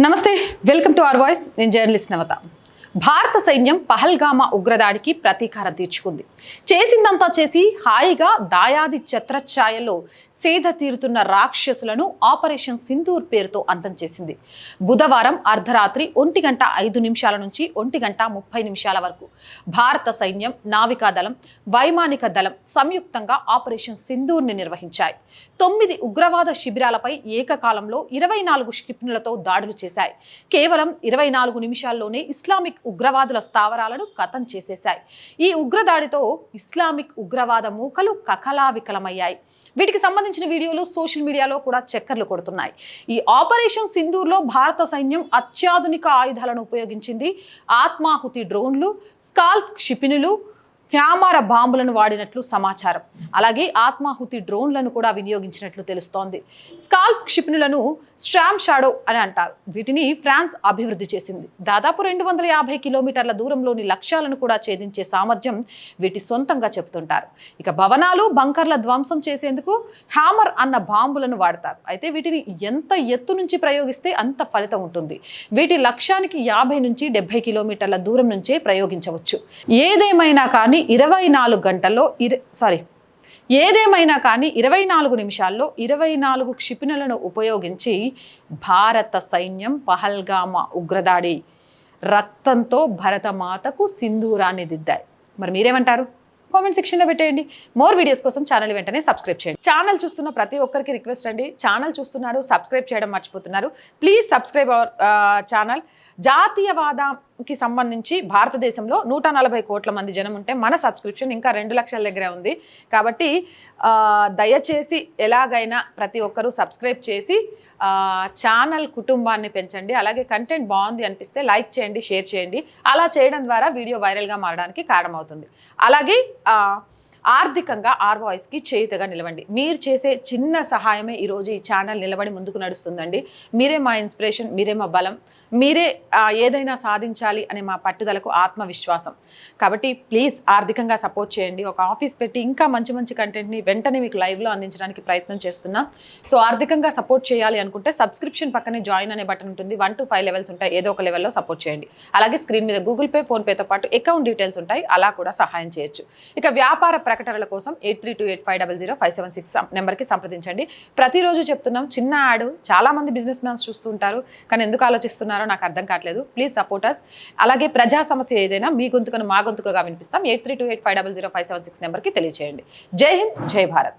నమస్తే welcome to our voice. నేను journalist Navata. భారత సైన్యం పహల్గామా ఉగ్రదాడికి ప్రతీకారం తీర్చుకుంది. చేసిందంతా చేసి హాయిగా దాయాది ఛత్రఛాయలో సేద తీరుతున్న రాక్షసులను ఆపరేషన్ సింధూర్ పేరుతో అంతం చేసింది. బుధవారం అర్ధరాత్రి ఒంటి గంట ఐదు నిమిషాల నుంచి ఒంటి గంట ముప్పై నిమిషాల వరకు భారత సైన్యం నావికా దళం వైమానిక దళం సంయుక్తంగా ఆపరేషన్ సింధూర్ని నిర్వహించాయి. తొమ్మిది ఉగ్రవాద శిబిరాలపై ఏకకాలంలో ఇరవై నాలుగు క్షిపణులతో దాడులు చేశాయి. కేవలం ఇరవై నాలుగు నిమిషాల్లోనే ఇస్లామిక్ ఉగ్రవాదుల స్థావరాలను కథం చేసేశాయి. ఈ ఉగ్రదాడితో ఇస్లామిక్ ఉగ్రవాద మూకలు కకలావికలమయ్యాయి. వీటికి సంబంధించిన వీడియోలు సోషల్ మీడియాలో కూడా చక్కర్లు కొడుతున్నాయి. ఈ ఆపరేషన్ సింధూర్లో భారత సైన్యం అత్యాధునిక ఆయుధాలను ఉపయోగించింది. ఆత్మాహుతి డ్రోన్లు స్కాల్ప్ క్షిపిణులు ఫ్యామార బాంబులను వాడినట్లు సమాచారం. అలాగే ఆత్మాహుతి డ్రోన్లను కూడా వినియోగించినట్లు తెలుస్తోంది. స్కాల్ప్ క్షిపణులను స్ట్రామ్ షాడో అని అంటారు. వీటిని ఫ్రాన్స్ అభివృద్ధి చేసింది. దాదాపు రెండు వందల యాభై కిలోమీటర్ల దూరంలోని లక్ష్యాలను కూడా ఛేదించే సామర్థ్యం వీటి సొంతంగా చెబుతుంటారు. ఇక భవనాలు బంకర్ల ధ్వంసం చేసేందుకు హ్యామర్ అన్న బాంబులను వాడతారు. అయితే వీటిని ఎంత ఎత్తు నుంచి ప్రయోగిస్తే అంత ఫలితం ఉంటుంది. వీటి లక్ష్యానికి యాభై నుంచి డెబ్బై కిలోమీటర్ల దూరం నుంచే ప్రయోగించవచ్చు. ఏదేమైనా కానీ ఇరవై నాలుగు గంటల్లో ఇర సారీ ఏదేమైనా కానీ ఇరవై నాలుగు నిమిషాల్లో ఇరవై నాలుగు క్షిపణులను ఉపయోగించి భారత సైన్యం పహల్గామా ఉగ్రదాడి రక్తంతో భరతమాతకు సింధూరాన్ని దిద్దాయి. మరి మీరేమంటారు? కామెంట్ సెక్షన్లో పెట్టేయండి. మోర్ వీడియోస్ కోసం ఛానల్ వెంటనే సబ్స్క్రైబ్ చేయండి. ఛానల్ చూస్తున్న ప్రతి ఒక్కరికి రిక్వెస్ట్ అండి. ఛానల్ చూస్తున్నారు సబ్స్క్రైబ్ చేయడం మర్చిపోతున్నారు. Please subscribe our channel. జాతీయవాదానికి సంబంధించి భారతదేశంలో నూట నలభై కోట్ల మంది జనం ఉంటే మన సబ్స్క్రిప్షన్ ఇంకా రెండు లక్షల దగ్గరే ఉంది. కాబట్టి దయచేసి ఎలాగైనా ప్రతి ఒక్కరూ సబ్స్క్రైబ్ చేసి ఛానల్ కుటుంబాన్ని పెంచండి. అలాగే కంటెంట్ బాగుంది అనిపిస్తే లైక్ చేయండి షేర్ చేయండి. అలా చేయడం ద్వారా వీడియో వైరల్గా మారడానికి కారణమవుతుంది. అలాగే ఆర్థికంగా ఆర్ వాయిస్కి చేయుతగా నిలవండి. మీరు చేసే చిన్న సహాయమే ఈరోజు ఈ ఛానల్ నిలబడి ముందుకు నడుస్తుందండి. మీరే మా ఇన్స్పిరేషన్ మీరే మా బలం మీరే ఏదైనా సాధించాలి అనే మా పట్టుదలకు ఆత్మవిశ్వాసం. కాబట్టి ప్లీజ్ ఆర్థికంగా సపోర్ట్ చేయండి. ఒక ఆఫీస్ పెట్టి ఇంకా మంచి మంచి కంటెంట్ని వెంటనే మీకు లైవ్లో అందించడానికి ప్రయత్నం చేస్తున్నాం. సో ఆర్థికంగా సపోర్ట్ చేయాలి అనుకుంటే సబ్స్క్రిప్షన్ పక్కనే జాయిన్ అనే బటన్ ఉంటుంది. వన్ టు ఫైవ్ లెవెల్స్ ఉంటాయి. ఏదో ఒక లెవెల్లో సపోర్ట్ చేయండి. అలాగే స్క్రీన్ మీద గూగుల్ పే ఫోన్పేతో పాటు అకౌంట్ డీటెయిల్స్ ఉంటాయి. అలా కూడా సహాయం చేయొచ్చు. ఇక వ్యాపార ప్రకటనల కోసం eight three two eight five double zero five seven six నెంబర్కి సంప్రదించండి. ప్రతిరోజు చెప్తున్నాం చిన్న యాడ్. చాలా మంది బిజినెస్ మ్యాన్స్ చూస్తూ ఉంటారు కానీ ఎందుకు ఆలోచిస్తున్నారో నాకు అర్థం కావట్లేదు. ప్లీజ్ సపోర్ట్ అస్ అలాగే ప్రజా సమస్య ఏదైనా మీ గొంతుకను మా గొంతుకగా వినిపిస్తాం. Eight three two eight five double zero five seven six నెంబర్కి తెలియచేయండి. జై హింద్ జై భారత్.